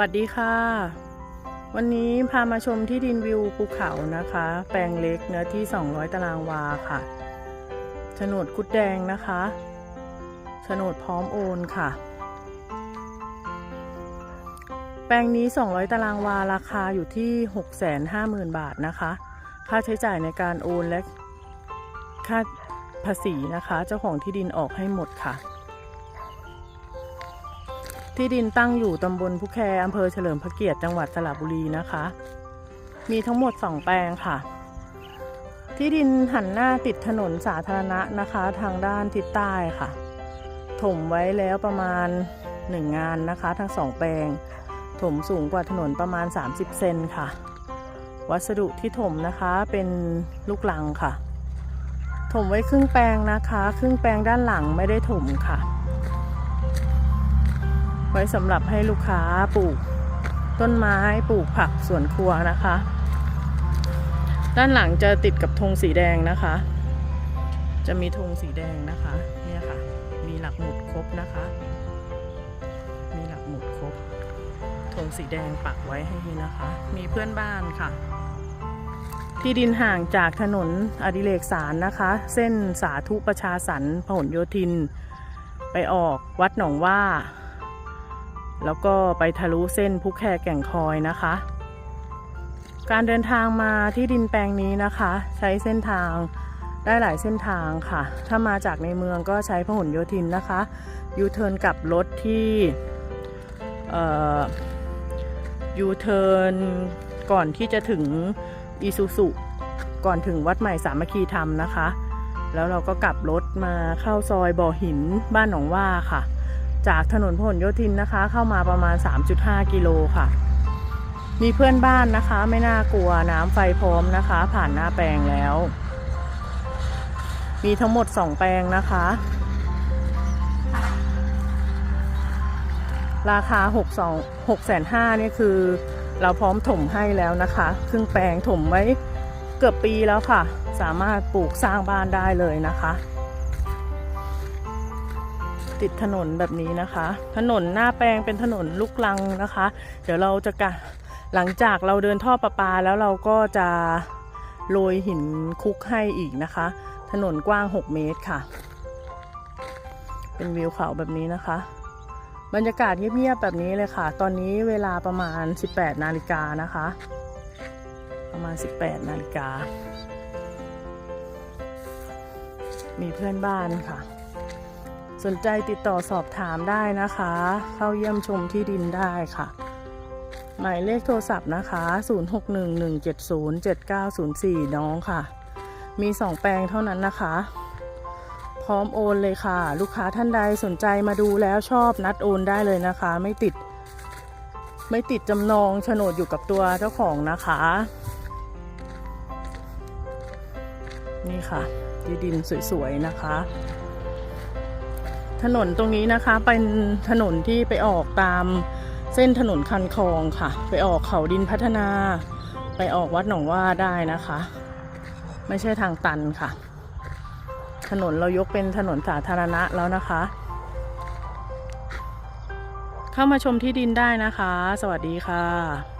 สวัสดีค่ะ วันนี้พามาชมที่ดินวิวภูเขานะคะ แปลงเล็กเนื้อที่ 200 ตารางวาค่ะโฉนดกุดแดงนะคะโฉนดพร้อมโอนค่ะ แปลงนี้ 200 ตารางวาราคาอยู่ที่ 650,000 บาทนะคะ ค่าใช้จ่ายในการโอนและค่าภาษีนะคะ เจ้าของที่ดินออกให้หมดค่ะ ที่ดินตั้งอยู่ตำบลพุแคอำเภอเฉลิมพระเกียรติจังหวัดสระบุรีนะคะ มีทั้งหมด 2 แปลงค่ะ ที่ดินหันหน้าติดถนนสาธารณะนะคะ ทางด้านทิศใต้ค่ะ ถมไว้แล้วประมาณ 1 งานนะคะ ทั้งสองแปลง ถมสูงกว่าถนนประมาณ 30 เซนค่ะ วัสดุที่ถมนะคะเป็นลูกลังค่ะ ถมไว้ครึ่งแปลงนะคะ ครึ่งแปลงด้านหลังไม่ได้ถมค่ะ ไว้สำหรับให้ลูกค้าปลูกต้นไม้ปลูกผักสวนครัวนะคะ ด้านหลังจะติดกับธงสีแดงนะคะ จะมีธงสีแดงนะคะเนี่ยค่ะ มีหลักหมุดครบนะคะ มีหลักหมุดครบธงสีแดงปักไว้ให้นะคะ มีเพื่อนบ้านค่ะ ที่ดินห่างจากถนนอดิเรกสารนะคะ เส้นสาธุประชาสรรพหลโยธิน ไปออกวัดหนองว่า แล้วก็ไปทะลุเส้นพุแคแก่งคอยนะคะ การเดินทางมาที่ดินแปลงนี้นะคะ ใช้เส้นทางได้หลายเส้นทางค่ะ ถ้ามาจากในเมืองก็ใช้พหลโยธินนะคะยูเทิร์นกลับรถที่ยูเทิร์นก่อนที่จะถึงอีซูซุก่อนถึงวัดใหม่สามัคคีธรรมนะคะ แล้วเราก็กลับรถมาเข้าซอยบ่อหินบ้านหนองว่าค่ะ จากถนนพหลโยธินนะคะ เข้ามาประมาณ 3.5 กิโลค่ะ มีเพื่อนบ้านนะคะ ไม่น่ากลัวน้ำไฟพร้อมนะคะ ผ่านหน้าแปลงแล้ว มีทั้งหมด 2 แปลงนะคะ ราคา 6 2 6 5 0เนี่ยคือ เราพร้อมถมให้แล้วนะคะ ครึ่งแปลงถมไว้เกือบปีแล้วค่ะ สามารถปลูกสร้างบ้านได้เลยนะคะ ติดถนนแบบนี้นะคะ ถนนหน้าแปลงเป็นถนนลูกลังนะคะ เดี๋ยวเราจะกะหลังจากเราเดินท่อประปาแล้วเราก็จะโรยหินคุกให้อีกนะคะ ถนนกว้าง 6 เมตรค่ะ เป็นวิวเขาแบบนี้นะคะ บรรยากาศเงียบๆแบบนี้เลยค่ะ ตอนนี้เวลาประมาณ 18 นาฬิกานะคะ ประมาณ 18 นาฬิกามีเพื่อนบ้านค่ะ สนใจติดต่อสอบถามได้นะคะ เข้าเยี่ยมชมที่ดินได้ค่ะ หมายเลขโทรศัพท์นะคะ 0611707904 น้องค่ะ มี 2 แปลงเท่านั้นนะคะ พร้อมโอนเลยค่ะ ลูกค้าท่านใดสนใจมาดูแล้วชอบนัดโอนได้เลยนะคะ ไม่ติด ไม่ติดจำนองโฉนดอยู่กับตัวเจ้าของนะคะ นี่ค่ะที่ดินสวยๆนะคะ ถนนตรงนี้นะคะเป็นถนนที่ไปออกตามเส้นถนนคันคลองค่ะ ไปออกเขาดินพัฒนา ไปออกวัดหนองว่าได้นะคะ ไม่ใช่ทางตันค่ะ ถนนเรายกเป็นถนนสาธารณะแล้วนะคะ เข้ามาชมที่ดินได้นะคะ สวัสดีค่ะ